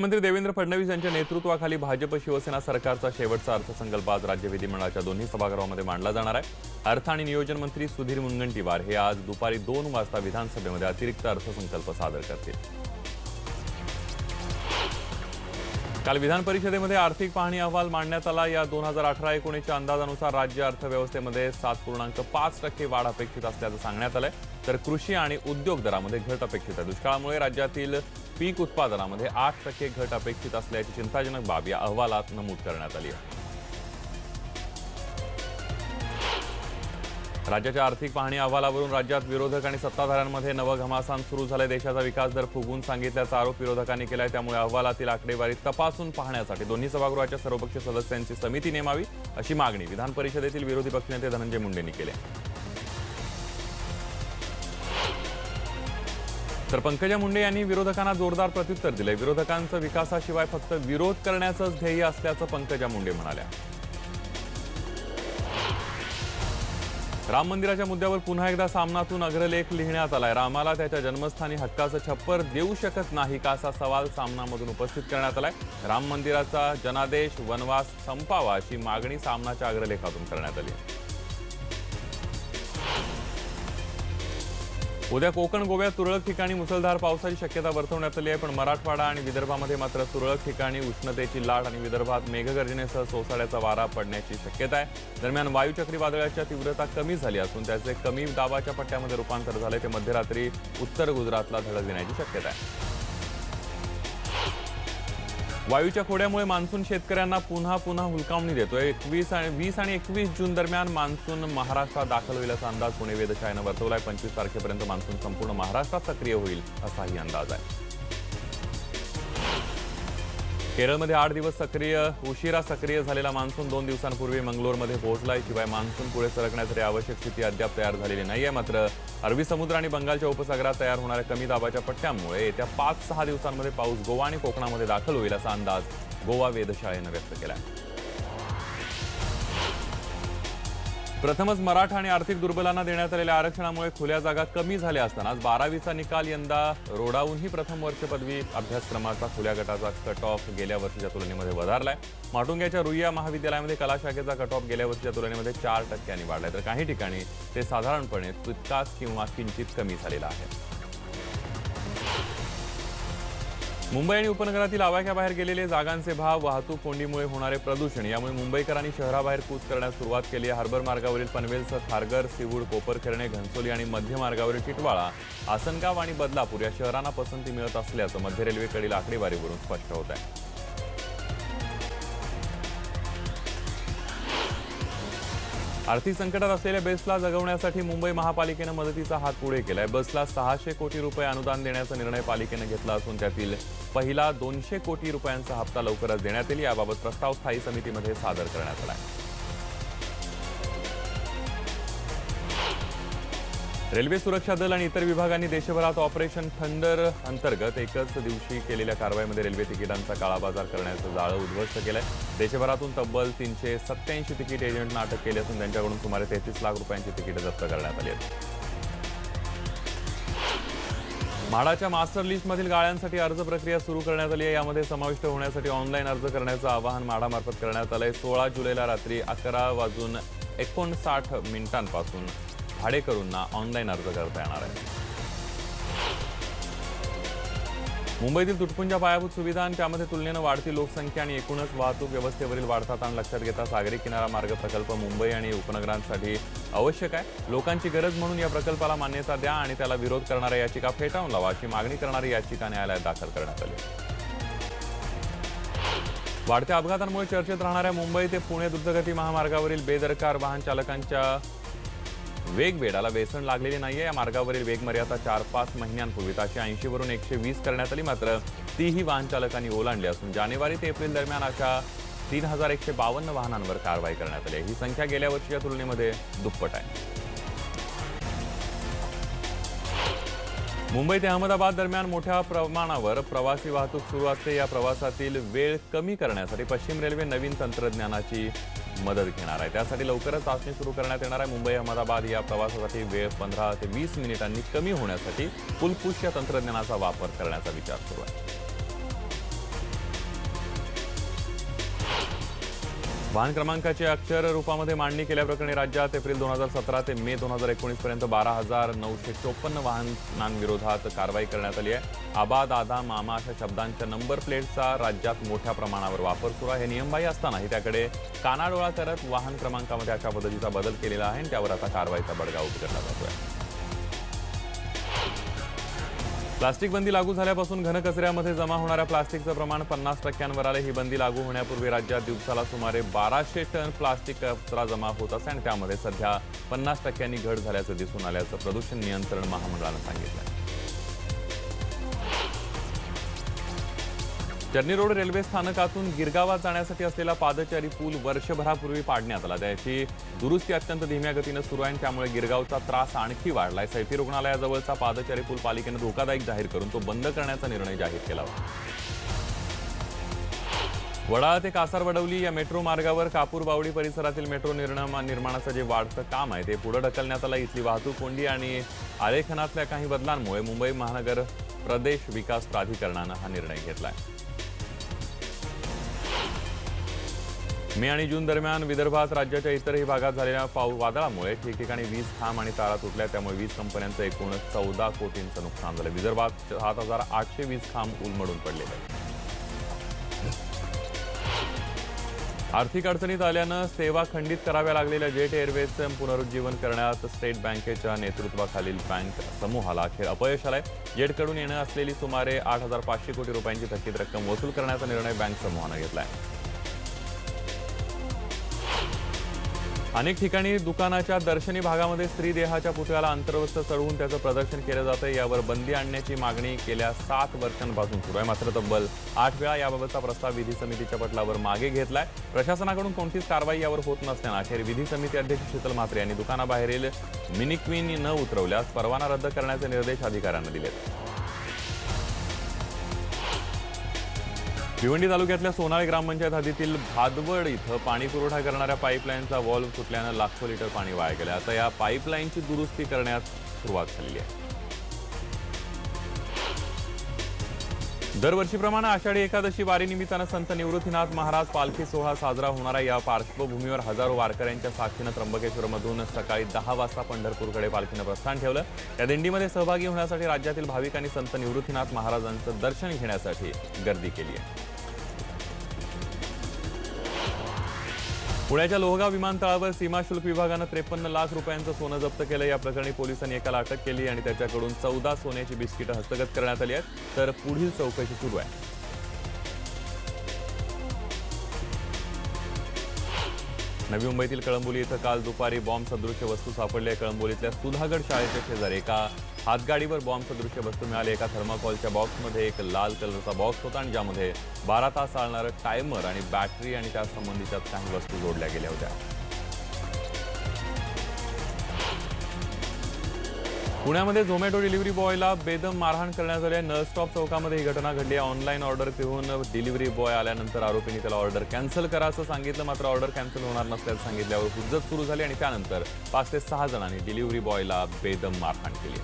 मुख्यमंत्री देवेंद्र फडणवीस यांच्या नेतृत्वाखाली भाजप शिवसेना सरकारचा शेवटचा अर्थसंकल्प आज राज्य विधिमंडळाच्या दोन्ही सभागृहामध्ये मांडला जाणार आहे. अर्थ आणि नियोजन मंत्री सुधीर मुनगंटीवार हे आज दुपारी दोन वाजता विधानसभेमध्ये अतिरिक्त अर्थसंकल्प सादर करतील. काल विधान परिषदेमध्ये आर्थिक पाहणी अहवाल मांडण्यात आला. या दोन हजार अठरा एकोणीसच्या अंदाजानुसार राज्य अर्थव्यवस्थेमध्ये सात पूर्णांक पाच टक्के वाढ अपेक्षित असल्याचं सांगण्यात आलंय. तर कृषी आणि उद्योग दरामध्ये घट अपेक्षित आहे. दुष्काळामुळे राज्यातील पीक उत्पादनामध्ये आठ टक्के घट अपेक्षित असल्याची चिंताजनक बाब या अहवालात नमूद करण्यात आली आहे. राज्याच्या आर्थिक पाहणी अहवालावरून राज्यात विरोधक आणि सत्ताधाऱ्यांमध्ये नवघमासान सुरू झालंय. देशाचा विकास दर फुगून सांगितल्याचा आरोप विरोधकांनी केलाय. त्यामुळे अहवालातील आकडेवारी तपासून पाहण्यासाठी दोन्ही सभागृहाच्या सर्वपक्षीय सदस्यांची समिती नेमावी अशी मागणी विधान परिषदेतील विरोधी पक्षनेते धनंजय मुंडेंनी केली तर पंकजा मुंडे यांनी विरोधकांना जोरदार प्रत्युत्तर दिलंय. विरोधकांचं विकासाशिवाय फक्त विरोध करण्याचंच ध्येय असल्याचं पंकजा मुंडे म्हणाल्या. राम मंदिराच्या मुद्द्यावर पुन्हा एकदा सामनातून अग्रलेख लिहिण्यात आलाय. रामाला त्याच्या जन्मस्थानी हक्काचं छप्पर देऊ शकत नाही का असा सवाल सामनामधून उपस्थित करण्यात आलाय. राम मंदिराचा जनादेश वनवास संपावा अशी मागणी सामनाच्या अग्रलेखातून करण्यात आली उद्या कोकण गोव्यात तुरळक ठिकाणी मुसळधार पावसाची शक्यता वर्तवण्यात आली आहे पण मराठवाडा आणि विदर्भामध्ये मात्र तुरळक ठिकाणी उष्णतेची लाट आणि विदर्भात मेघगर्जनेसह सोसाड्याचा वारा पडण्याची शक्यता आहे. दरम्यान वायू चक्रीवादळाच्या तीव्रता कमी झाली असून त्याचे कमी दाबाच्या पट्ट्यामध्ये रूपांतर झाले ते मध्यरात्री उत्तर गुजरातला धडक देण्याची शक्यता आहे. वायूच्या खोड्यामुळे मान्सून शेतकऱ्यांना पुन्हा पुन्हा हुलकावणी देतोय. एकवीस आणि वीस आणि एकवीस जून दरम्यान मान्सून महाराष्ट्रात दाखल होईल असा अंदाज पुणे वेधशाळेनं वर्तवलाय. पंचवीस तारखेपर्यंत मान्सून संपूर्ण महाराष्ट्रात सक्रिय होईल असाही अंदाज आहे. केरळमध्ये आठ दिवस सक्रिय उशिरा सक्रिय झालेला मान्सून दोन दिवसांपूर्वी मंगलोरमध्ये पोहोचलाय. शिवाय मान्सून पुढे सरकण्यासाठी आवश्यक स्थिती अद्याप तयार झालेली नाही आहे मात्र अरबी समुद्र आणि बंगालच्या उपसागरात तयार होणाऱ्या कमी दाबाच्या पट्ट्यामुळे येत्या पाच सहा दिवसांमध्ये पाऊस गोवा आणि कोकणामध्ये दाखल होईल असा अंदाज गोवा वेधशाळेनं व्यक्त केला आहे प्रथमच मराठा आणि आर्थिक दुर्बलांना देण्यात आलेल्या आरक्षणामुळे खुल्या जागा कमी झाल्या असताना बारावीचा निकाल यंदा रोडावूनही प्रथम वर्ष पदवी अभ्यासक्रमाचा खुल्या गटाचा कट ऑफ गेल्या वर्षीच्या तुलनेमध्ये वधारलाय. माटुंग्याच्या रुईया महाविद्यालयामध्ये कला शाखेचा कट ऑफ गेल्या वर्षीच्या तुलनेमध्ये चार टक्क्यांनी वाढलाय. तर काही ठिकाणी ते साधारणपणे तितकाच किंवा किंचित कमी झालेला आहे. मुंबई आणि उपनगरातील आवाक्याबाहेर गेलेले जागांचे भाव वाहतूक कोंडीमुळे होणारे प्रदूषण यामुळे मुंबईकरांनी शहराबाहेर कूच करण्यास सुरुवात केली आहे. हार्बर मार्गावरील पनवेलसह खारघर सिवूड कोपरखेरणे घनसोली आणि मध्य मार्गावरील टिटवाळा आसनगाव आणि बदलापूर या शहरांना पसंती मिळत असल्याचं मध्य रेल्वेकडील आकडेवारीवरून स्पष्ट होत आहे. आर्थिक संकटात असलेल्या बेस्टला जगवण्यासाठी मुंबई महापालिकेनं मदतीचा हात पुढे केलाय. बसला सहाशे कोटी रुपये अनुदान देण्याचा निर्णय पालिकेनं घेतला असून त्यातील पहिला दोनशे कोटी रुपयांचा हप्ता लवकरच देण्यात येईल. याबाबत प्रस्ताव स्थायी समितीमध्ये सादर करण्यात आला आहे. रेल्वे सुरक्षा दल आणि इतर विभागांनी देशभरात ऑपरेशन थंडर अंतर्गत एकच दिवशी केलेल्या कारवाईमध्ये रेल्वे तिकिटांचा काळाबाजार करण्याचं जाळं उद्ध्वस्त केलंय. देशभरातून तब्बल तीनशे सत्याऐंशी तिकीट एजंटना अटक केली असून त्यांच्याकडून सुमारे तेहतीस लाख रुपयांची तिकीटं जप्त करण्यात आली आहेत. म्हाडाच्या मास्टर लिस्टमधील गाळ्यांसाठी अर्ज प्रक्रिया सुरू करण्यात आली आहे. यामध्ये समाविष्ट होण्यासाठी ऑनलाईन अर्ज करण्याचं आवाहन म्हाडामार्फत करण्यात आलं आहे सोळा जुलैला रात्री अकरा वाजून एकोणसाठ मिनिटांपासून भाडेकरूंना ऑनलाईन अर्ज करता येणार आहे. मुंबईतील तुटपुंजा पायाभूत सुविधा आणि त्यामध्ये तुलनेनं वाढती लोकसंख्या आणि एकूणच वाहतूक व्यवस्थेवरील वाढता ताण लक्षात घेता सागरी किनारा मार्ग प्रकल्प मुंबई आणि उपनगरांसाठी आवश्यक आहे. लोकांची गरज म्हणून या प्रकल्पाला मान्यता द्या आणि त्याला विरोध करणाऱ्या याचिका फेटाळून लावा अशी मागणी करणारी याचिका न्यायालयात दाखल करण्यात आली. वाढत्या अपघातांमुळे चर्चेत राहणाऱ्या मुंबई ते पुणे द्रुतगती महामार्गावरील बेदरकार वाहन चालकांच्या वेगवेडाला वेसण लागलेली नाहीये. या मार्गावरील वेगमर्यादा चार पाच महिन्यांपूर्वी ताशे ऐंशीवरून एकशे वीस करण्यात आली. मात्र तीही वाहन चालकांनी ओलांडली असून जानेवारी ते एप्रिल दरम्यान अशा तीन हजार एकशे बावन्न वाहनांवर कारवाई करण्यात आली. ही संख्या गेल्या वर्षीच्या तुलनेमध्ये दुप्पट आहे. मुंबई ते अहमदाबाद दरम्यान मोठ्या प्रमाणावर प्रवासी वाहतूक सुरू असते. या प्रवासातील वेळ कमी करण्यासाठी पश्चिम रेल्वे नवीन तंत्रज्ञानाची मदत घेणार आहे. त्यासाठी लवकरच चाचणी सुरू करण्यात येणार आहे. मुंबई अहमदाबाद या प्रवासासाठी वेळ पंधरा ते वीस मिनिटांनी कमी होण्यासाठी फुलपुष्य तंत्रज्ञानाचा वापर करण्याचा विचार सुरू आहे. वाहन क्रमांकाची अक्षर रूपामध्ये मांडणी केल्याप्रकरणी राज्यात एप्रिल दोन हजार सतरा ते मे दोन हजार एकोणीसपर्यंत बारा हजार नऊशे चोपन्न वाहनांविरोधात कारवाई करण्यात आली आहे. आबा दादा मामा अशा शब्दांच्या नंबर प्लेटचा राज्यात मोठ्या प्रमाणावर वापर सुरू आहे. हे असतानाही त्याकडे कानाडोळा करत वाहन क्रमांकामध्ये अशा पद्धतीचा बदल केलेला आहे आणि त्यावर आता कारवाईचा बडगा उठवला जातोय प्लास्टिक बंदी लागू झाल्यापासून घनकचऱ्यामध्ये जमा होणाऱ्या प्लास्टिकचं प्रमाण पन्नास टक्क्यांवर आले. ही बंदी लागू होण्यापूर्वी राज्यात दिवसाला सुमारे बाराशे टन प्लास्टिक कचरा जमा होत असे आणि त्यामध्ये सध्या पन्नास टक्क्यांनी घट झाल्याचं दिसून आल्याचं प्रदूषण नियंत्रण महामंडळानं सांगितलं. चर्नी रोड रेल्वे स्थानकातून गिरगावात जाण्यासाठी असलेला पादचारी पूल वर्षभरापूर्वी पाडण्यात आला. त्याची दुरुस्ती अत्यंत धीम्या गतीनं सुरू आहे आणि त्यामुळे गिरगावचा त्रास आणखी वाढलाय. सैफी रुग्णालयाजवळचा पादचारी पूल पालिकेनं धोकादायक जाहीर करून तो बंद करण्याचा निर्णय जाहीर केला होता. वडाळा ते कासार वडवली या मेट्रो मार्गावर कापूर बावडी परिसरातील मेट्रो निर्णय निर्माणाचं जे वाढतं काम आहे ते पुढे ढकलण्यात आलं. इथली वाहतूक कोंडी आणि आरेखनातल्या काही बदलांमुळे मुंबई महानगर प्रदेश विकास प्राधिकरणानं हा निर्णय घेतलाय. मे आणि जून दरम्यान विदर्भात राज्याच्या इतरही भागात झालेल्या पाऊ वादळामुळे ठिकठिकाणी वीज खांब आणि तारा तुटल्या. त्यामुळे वीज कंपन्यांचं एकूण चौदा कोटींचं नुकसान झालं. विदर्भात सात हजार आठशे वीज खांब उलमडून पडलेले. आर्थिक अडचणीत आल्यानं सेवा खंडित कराव्या लागलेल्या जेट एअरवेजचं पुनरुज्जीवन करण्यात स्टेट बँकेच्या नेतृत्वाखालील बँक समूहाला अखेर अपयश आलंय. जेटकडून येणं असलेली सुमारे आठ हजार पाचशे कोटी रुपयांची थकीत रक्कम वसूल करण्याचा निर्णय बँक समूहानं आहे अनेक ठिकाणी दुकानाच्या दर्शनी भागामध्ये स्त्री देहाच्या पुतळ्याला अंतर्वस्त्र चढवून त्याचं प्रदर्शन केलं जातं. यावर बंदी आणण्याची मागणी गेल्या सात वर्षांपासून सुरू आहे. मात्र तब्बल आठ वेळा याबाबतचा प्रस्ताव विधी समितीच्या पटलावर मागे घेतलाय. प्रशासनाकडून कोणतीच कारवाई यावर होत नसल्यानं अखेर विधी समिती अध्यक्ष शीतल म्हात्रे यांनी दुकानाबाहेरील मिनिक्वीन न उतरवल्यास परवाना रद्द करण्याचे निर्देश अधिकाऱ्यांना दिलेत. भिवंडी तालुक्यातल्या सोनाळे ग्रामपंचायत हद्दीतील भादवड इथं पाणी पुरवठा करणाऱ्या पाईपलाईनचा वॉल्व सुटल्यानं लाखो लिटर पाणी वाया गेलं आता या पाईपलाईनची दुरुस्ती करण्यास सुरुवात झालेली आहे. दरवर्षीप्रमाणे आषाढी एकादशी वारीनिमित्तानं संत निवृत्तीनाथ महाराज पालखी सोहळा साजरा होणारा या पार्श्वभूमीवर हजारो वारकऱ्यांच्या साथीनं त्र्यंबकेश्वरमधून सकाळी दहा वाजता पंढरपूरकडे पालखीनं प्रस्थान ठेवलं. या दिंडीमध्ये सहभागी होण्यासाठी राज्यातील भाविकांनी संत निवृत्तीनाथ महाराजांचं दर्शन घेण्यासाठी गर्दी केली आहे. पुण्याच्या लोहगाव विमानतळावर सीमाशुल्क विभागानं त्रेपन्न लाख रुपयांचं सोनं जप्त केलं. या प्रकरणी पोलिसांनी एकाला अटक केली आणि त्याच्याकडून चौदा सोन्याची बिस्किटं हस्तगत करण्यात आली आहेत. तर पुढील चौकशी सुरू आहे. नवी मुंबईतील कळंबोली इथं काल दुपारी बॉम्ब सदृश्य वस्तू सापडल्या. कळंबोलीतल्या सुधागड शाळेच्या शेजारी एका हातगाडीवर बॉम्ब सदृश्य वस्तू मिळाली. एका थर्माकॉलच्या बॉक्समध्ये एक लाल कलरचा बॉक्स होता आणि ज्यामध्ये बारा तास चालणारं टायमर आणि बॅटरी आणि त्यासंबंधीच्या काही वस्तू जोडल्या गेल्या होत्या. पुण्यामध्ये झोमॅटो डिलिव्हरी बॉयला बेदम मारहाण करण्यात आली नळ चौकामध्ये ही घटना घडली ऑनलाईन ऑर्डर घेऊन डिलिव्हरी बॉय आल्यानंतर आरोपींनी त्याला ऑर्डर कॅन्सल करा असं सांगितलं. मात्र ऑर्डर कॅन्सल होणार नसल्याचं सांगितल्यावर हुज्जत सुरू झाली आणि त्यानंतर पाच ते सहा जणांनी डिलिव्हरी बॉयला बेदम मारहाण केली.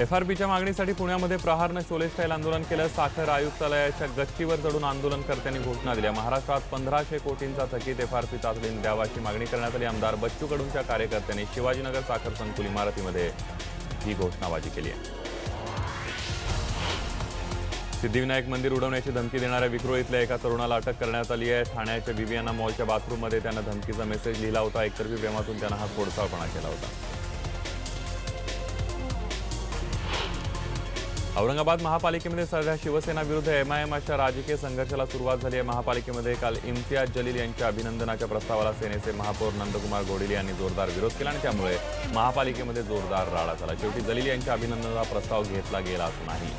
एफआरपीच्या मागणीसाठी पुण्यामध्ये प्रहारनं शोले स्टाईल आंदोलन केलं. साखर आयुक्तालयाच्या गच्चीवर चढून आंदोलनकर्त्यांनी घोषणा दिल्या. महाराष्ट्रात पंधराशे कोटींचा थकीत एफआरपी तातडीने द्यावा अशी मागणी करण्यात आली. आमदार बच्चू कडूंच्या कार्यकर्त्यांनी शिवाजीनगर साखर संकुल इमारतीमध्ये ही घोषणाबाजी केली आहे. सिद्धिविनायक मंदिर उडवण्याची धमकी देणाऱ्या विक्रो इथल्या एका तरुणाला अटक करण्यात आली आहे. ठाण्याच्या विवियाना मॉलच्या बाथरूममध्ये त्यानं धमकीचा मेसेज लिहिला होता. एकतर्फी प्रेमातून त्यानं हा खोडसाळपणा केला होता. औरंगाबाद महापालिकेमध्ये सध्या शिवसेना विरुद्ध एमआयएम अशा राजकीय संघर्षाला सुरुवात झाली आहे. महापालिकेमध्ये काल इम्तियाज जलील यांच्या अभिनंदनाच्या प्रस्तावाला सेनेचे महापौर नंदकुमार गोडिले यांनी जोरदार विरोध केला आणि त्यामुळे महापालिकेमध्ये जोरदार राडा झाला. शेवटी जलील यांच्या अभिनंदनाचा प्रस्ताव घेतला गेलाच नाही.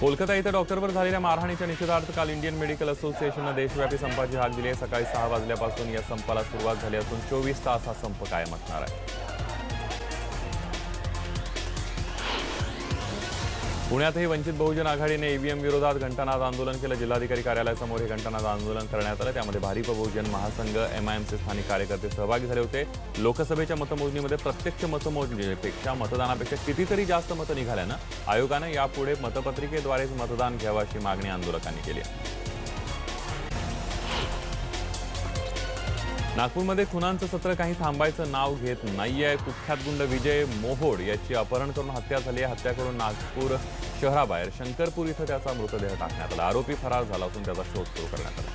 कोलकाता इथं डॉक्टरवर झालेल्या मारहाणीच्या निषेधार्थ काल इंडियन मेडिकल असोसिएशननं देशव्यापी संपाची हाक दिली आहे. सकाळी सहा वाजल्यापासून या संपाला सुरुवात झाली असून चोवीस तास हा संप कायम असणार आहे. पुण्यातही वंचित बहुजन आघाडीने ईव्हीएम विरोधात घंटानाद आंदोलन केलं. जिल्हाधिकारी कार्यालयासमोर हे घंटानाद आंदोलन करण्यात आलं. त्यामध्ये भारिप बहुजन महासंघ एमआयएमचे स्थानिक कार्यकर्ते सहभागी झाले होते. लोकसभेच्या मतमोजणीमध्ये प्रत्यक्ष मतमोजणीपेक्षा मतदानापेक्षा कितीतरी जास्त मतं निघाल्यानं आयोगानं यापुढे मतपत्रिकेद्वारेच मतदान घ्यावं अशी मागणी आंदोलकांनी केली आहे. नागपूरमध्ये खुनांचं सत्र काही थांबायचं नाव घेत नाहीये. कुख्यात गुंड विजय मोहोड याची अपहरण करून हत्या झाली आहे. हत्या करून नागपूर शहराबाहेर शंकरपूर इथं त्याचा मृतदेह टाकण्यात आला. आरोपी फरार झाला असून त्याचा शोध सुरू करण्यात आला.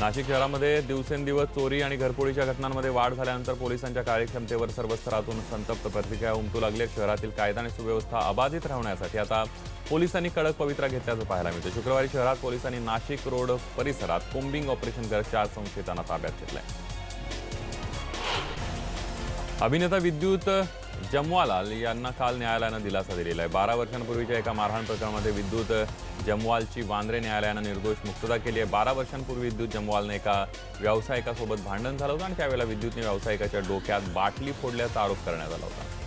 नाशिक शहरामध्ये दिवसेंदिवस चोरी आणि घरपोळीच्या घटनांमध्ये वाढ झाल्यानंतर पोलिसांच्या कार्यक्षमतेवर सर्व स्तरातून संतप्त प्रतिक्रिया उमटू लागल्या शहरातील कायदा आणि सुव्यवस्था अबाधित राहण्यासाठी आता पोलिसांनी कडक पवित्रा घेतल्याचं पाहायला मिळतं शुक्रवारी शहरात पोलिसांनी नाशिक रोड परिसरात कोम्बिंग ऑपरेशन करत चार संशयितांना ताब्यात घेतलंय. अभिनेता विद्युत जमवालाल यांना काल न्यायालयानं दिलासा दिलेला आहे. बारा वर्षांपूर्वीच्या एका मारहाण प्रकरणामध्ये विद्युत जमवालची वांद्रे न्यायालयानं निर्दोष मुक्तता केली आहे. बारा वर्षांपूर्वी विद्युत जमवालने एका व्यावसायिकासोबत भांडण झालं होतं आणि त्यावेळेला विद्युतने व्यावसायिकाच्या डोक्यात बाटली फोडल्याचा आरोप करण्यात आला होता.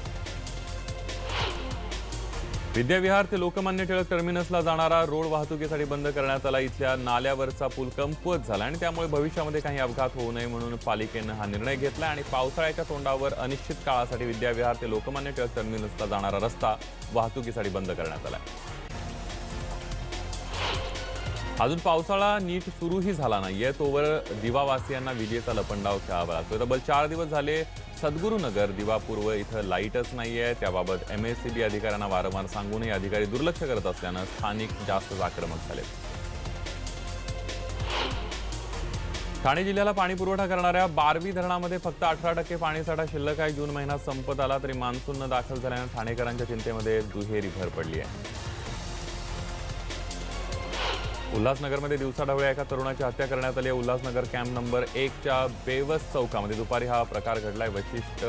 विद्याविहार ते लोकमान्य टिळक टर्मिनसला जाणारा रोड वाहतुकीसाठी बंद करण्यात आला. इथल्या नाल्यावरचा पूल कमकुवत झाला आणि त्यामुळे भविष्यामध्ये काही अपघात होऊ नये म्हणून पालिकेनं हा निर्णय घेतला आणि पावसाळ्याच्या तोंडावर अनिश्चित काळासाठी विद्याविहार ते लोकमान्य टिळक टर्मिनसला जाणारा रस्ता वाहतुकीसाठी बंद करण्यात आला अजून पावसाळा नीट सुरूही झाला नाहीये. तोवर दिवावासियांना विजेचा लपंडाव खेळावा लागतो तब्बल चार दिवस झाले सद्गुरुनगर दिवा पूर्व इथं लाईटच नाहीये. त्याबाबत एम एस सी बी अधिकाऱ्यांना वारंवार सांगूनही अधिकारी दुर्लक्ष करत असल्यानं स्थानिक जास्तच आक्रमक झाले. ठाणे जिल्ह्याला पाणी पुरवठा करणाऱ्या बारवी धरणामध्ये फक्त अठरा टक्के पाणीसाठा शिल्लक आहे. जून महिना संपत आला तरी मान्सून दाखल झाल्यानं ठाणेकरांच्या चिंतेमध्ये दुहेरी भर पडली आहे. उल्हासनगरमध्ये दिवसाढवळ्या एका तरुणाची हत्या करण्यात आली. आहे उल्हासनगर कॅम्प नंबर एकच्या बेवस चौकामध्ये दुपारी हा प्रकार घडलाय. वैशिष्ट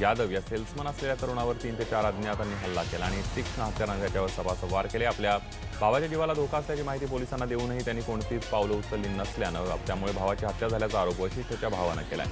यादव या सेल्समन असलेल्या तरुणावर तीन ते चार अज्ञातांनी हल्ला केला आणि तीक्ष्ण हत्यारांनी त्याच्यावर सभासद वार केले. आपल्या भावाच्या जीवाला धोका असल्याची माहिती पोलिसांना देऊनही त्यांनी कोणतीच पावलं उचलली नसल्यानं त्यामुळे भावाची हत्या झाल्याचा आरोप वैशिष्ट्यच्या भावानं केलाय.